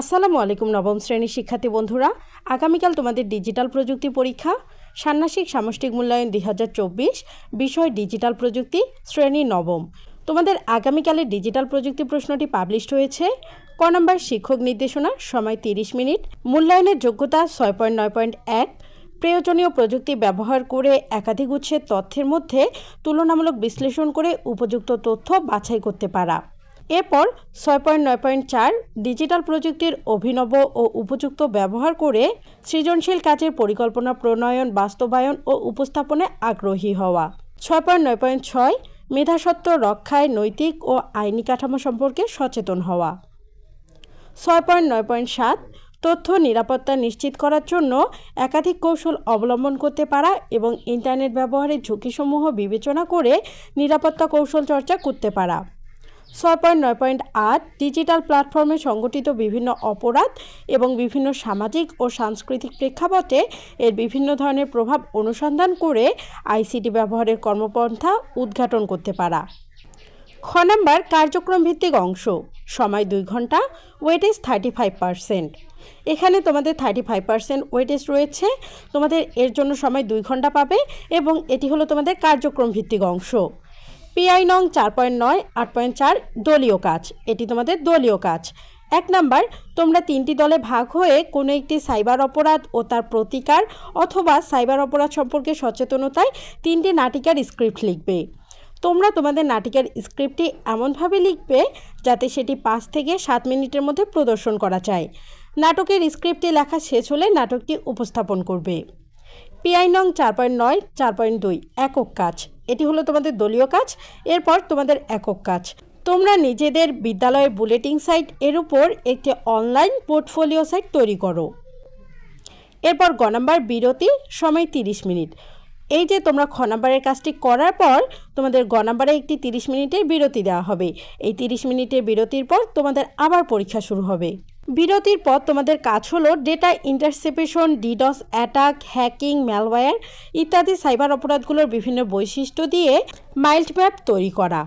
আসসালামু আলাইকুম, নবম শ্রেণির শিক্ষার্থী বন্ধুরা। আগামীকাল তোমাদের ডিজিটাল প্রযুক্তি পরীক্ষা, ষান্মাসিক সামষ্টিক মূল্যায়ন দুই হাজার চব্বিশ, বিষয় ডিজিটাল প্রযুক্তি, শ্রেণি নবম। তোমাদের আগামীকালের ডিজিটাল প্রযুক্তি প্রশ্নটি পাবলিশড হয়েছে। ক নম্বর, শিক্ষক নির্দেশনা, সময় তিরিশ মিনিট, মূল্যায়নের যোগ্যতা ছয় পয়েন্ট নয় পয়েন্ট এক। প্রয়োজনীয় প্রযুক্তি ব্যবহার করে একাধিক উৎসের তথ্যের মধ্যে তুলনামূলক বিশ্লেষণ করে উপযুক্ত তথ্য বাছাই করতে পারা। এরপর ছয় পয়েন্ট নয় পয়েন্ট চার ডিজিটাল প্রযুক্তির অভিনব ও উপযুক্ত ব্যবহার করে সৃজনশীল কাজের পরিকল্পনা প্রণয়ন, বাস্তবায়ন ও উপস্থাপনে আগ্রহী হওয়া। ছয় পয়েন্ট নয় পয়েন্ট ছয় মেধাসত্ব রক্ষায় নৈতিক ও আইনি কাঠামো সম্পর্কে সচেতন হওয়া। ছয় পয়েন্ট নয় পয়েন্ট সাত তথ্য নিরাপত্তা নিশ্চিত করার জন্য একাধিক কৌশল অবলম্বন করতে পারা এবং ইন্টারনেট ব্যবহারের ঝুঁকিসমূহ বিবেচনা করে নিরাপত্তা কৌশল চর্চা করতে পারা। ছয় পয়েন্ট নয় পয়েন্ট আট ডিজিটাল প্ল্যাটফর্মে সংগঠিত বিভিন্ন অপরাধ এবং বিভিন্ন সামাজিক ও সাংস্কৃতিক প্রেক্ষাপটে এর বিভিন্ন ধরনের প্রভাব অনুসন্ধান করে আইসিটি ব্যবহারের কর্মপন্থা উদ্ঘাটন করতে পারা। খ নাম্বার, কার্যক্রম ভিত্তিক অংশ। সময় দুই ঘণ্টা, ওয়েটেজ থার্টি ফাইভ পার্সেন্ট। এখানে তোমাদের থার্টি ফাইভ পার্সেন্ট ওয়েটেজ রয়েছে। তোমাদের এর জন্য সময় দুই ঘণ্টা পাবে এবং এটি হলো তোমাদের কার্যক্রম ভিত্তিক অংশ। পিআই নং চার পয়েন্ট নয়, আট পয়েন্ট চার দলীয় কাজ। এটি তোমাদের দলীয় কাজ। এক নাম্বার, তোমরা তিনটি দলে ভাগ হয়ে কোনো একটি সাইবার অপরাধ ও তার প্রতিকার অথবা সাইবার অপরাধ সম্পর্কে সচেতনতায় তিনটি নাটিকার স্ক্রিপ্ট লিখবে। তোমরা তোমাদের নাটিকার স্ক্রিপ্টটি এমনভাবে লিখবে যাতে সেটি পাঁচ থেকে সাত মিনিটের মধ্যে প্রদর্শন করা যায়। নাটকের স্ক্রিপ্টটি লেখা শেষ হলে নাটকটি উপস্থাপন করবে। পিআই নং চার পয়েন্ট নয়, চার পয়েন্ট দুই, একক কাজ। এটি হলো তোমাদের দলীয় কাজ, এরপর তোমাদের একক কাজ। তোমরা নিজেদের বিদ্যালয়ের বুলেটিন সাইট এর উপর একটি অনলাইন পোর্টফোলিও সাইট তৈরি করো। এরপর গ নাম্বার বিরতি, সময় তিরিশ মিনিট। এই যে তোমরা খ নাম্বারের কাজটি করার পর তোমাদের গ নাম্বারে একটি তিরিশ মিনিটের বিরতি দেওয়া হবে। এই তিরিশ মিনিটের বিরতির পর তোমাদের আবার পরীক্ষা শুরু হবে। বিরতির পর তোমাদের কাজ হলো data interception DDoS attack hacking malware ইত্যাদি সাইবার অপরাধগুলোর বিভিন্ন বৈশিষ্ট্য দিয়ে মাইল্ড ম্যাপ তৈরি করা।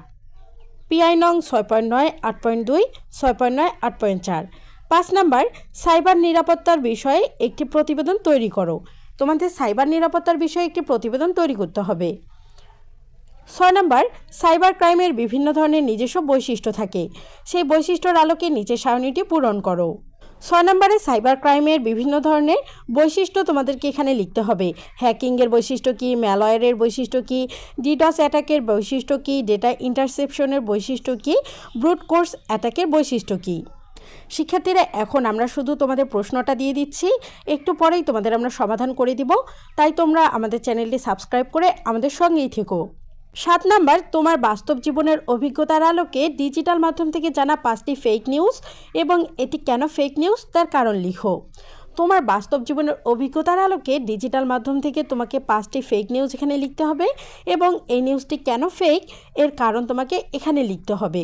পিআই নং ছয় পয়েন্ট নয়, আট পয়েন্ট দুই, ছয় পয়েন্ট নয়, আট পয়েন্ট চার। পাঁচ নাম্বার সাইবার নিরাপত্তার বিষয়ে একটি প্রতিবেদন তৈরি করো। তোমাদের সাইবার নিরাপত্তার বিষয়ে একটি প্রতিবেদন তৈরি করতে হবে। ছয় নম্বর, সাইবার ক্রাইমের বিভিন্ন ধরনের নিজস্ব বৈশিষ্ট্য থাকে। সেই বৈশিষ্ট্যর আলোকে নিচের সারণীটি পূরণ করো। ছয় নম্বরে, সাইবার ক্রাইমের বিভিন্ন ধরনের বৈশিষ্ট্য তোমাদেরকে এখানে লিখতে হবে। হ্যাকিংয়ের বৈশিষ্ট্য কী? ম্যালয়ারের বৈশিষ্ট্য কী? ডিডস অ্যাটাকের বৈশিষ্ট্য কী? ডেটা ইন্টারসেপশনের বৈশিষ্ট্য কী? ব্রুট কোর্স অ্যাটাকের বৈশিষ্ট্য কী? শিক্ষার্থীরা, এখন আমরা শুধু তোমাদের প্রশ্নটা দিয়ে দিচ্ছি। একটু পরেই তোমাদের আমরা সমাধান করে দিব। তাই তোমরা আমাদের চ্যানেলটি সাবস্ক্রাইব করে আমাদের সঙ্গেই থেকো। সাত নাম্বার, তোমার বাস্তব জীবনের অভিজ্ঞতার আলোকে ডিজিটাল মাধ্যম থেকে জানা পাঁচটি ফেক নিউজ এবং এটি কেন ফেক নিউজ তার কারণ লিখো। তোমার বাস্তব জীবনের অভিজ্ঞতার আলোকে ডিজিটাল মাধ্যম থেকে তোমাকে পাঁচটি ফেক নিউজ এখানে লিখতে হবে এবং এই নিউজটি কেন ফেক এর কারণ তোমাকে এখানে লিখতে হবে।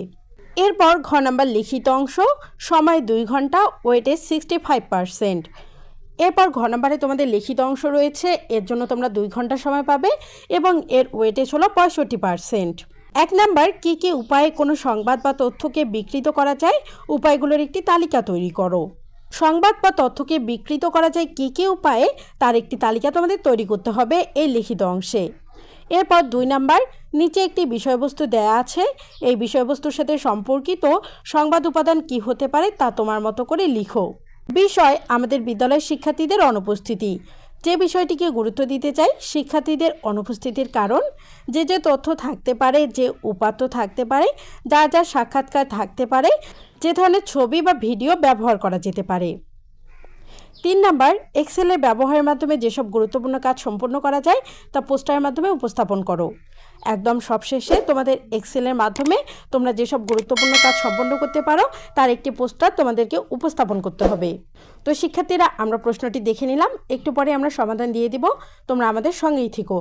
এরপর ঘ নাম্বার, লিখিত অংশ, সময় দুই ঘণ্টা ওয়েটেজ সিক্সটি ফাইভ পারসেন্ট এরপর ঘ নম্বরে তোমাদের লিখিত অংশ রয়েছে, এর জন্য তোমরা দুই ঘণ্টা সময় পাবে এবং এর ওয়েটেজ হলো পঁয়ষট্টি পারসেন্ট এক নাম্বার, কী কী উপায়ে কোনো সংবাদ বা তথ্যকে বিকৃত করা যায়? উপায়গুলোর একটি তালিকা তৈরি করো। সংবাদ বা তথ্যকে বিকৃত করা যায় কী কী উপায়ে? তার একটি তালিকা তোমাদের তৈরি করতে হবে এই লিখিত অংশে। এরপর দুই নাম্বার, নিচে একটি বিষয়বস্তু দেয়া আছে। এই বিষয়বস্তুর সাথে সম্পর্কিত সংবাদ উপাদান কি হতে পারে তা তোমার মতো করে লিখো। বিষয় আমাদের বিদ্যালয়ের শিক্ষার্থীদের অনুপস্থিতি। যে বিষয়টিকে গুরুত্ব দিতে চাই, শিক্ষার্থীদের অনুপস্থিতির কারণ, যে যে তথ্য থাকতে পারে, যে উপাত্ত থাকতে পারে, যা যা সাক্ষাৎকার থাকতে পারে, যে ধরনের ছবি বা ভিডিও ব্যবহার করা যেতে পারে। তিন নাম্বার এক্সেলের ব্যবহারের মাধ্যমে যেসব গুরুত্বপূর্ণ কাজ সম্পন্ন করা যায়, তা পোস্টারের মাধ্যমে উপস্থাপন করো। একদম সবশেষে তোমাদের এক্সেলের মাধ্যমে তোমরা যেসব গুরুত্বপূর্ণ কাজ সম্পন্ন করতে পারো, তার একটি পোস্টার তোমাদেরকে উপস্থাপন করতে হবে। তো শিক্ষার্থীরা, আমরা প্রশ্নটি দেখে নিলাম, একটু পরে আমরা সমাধান দিয়ে দিব, তোমরা আমাদের সঙ্গেই থেকো।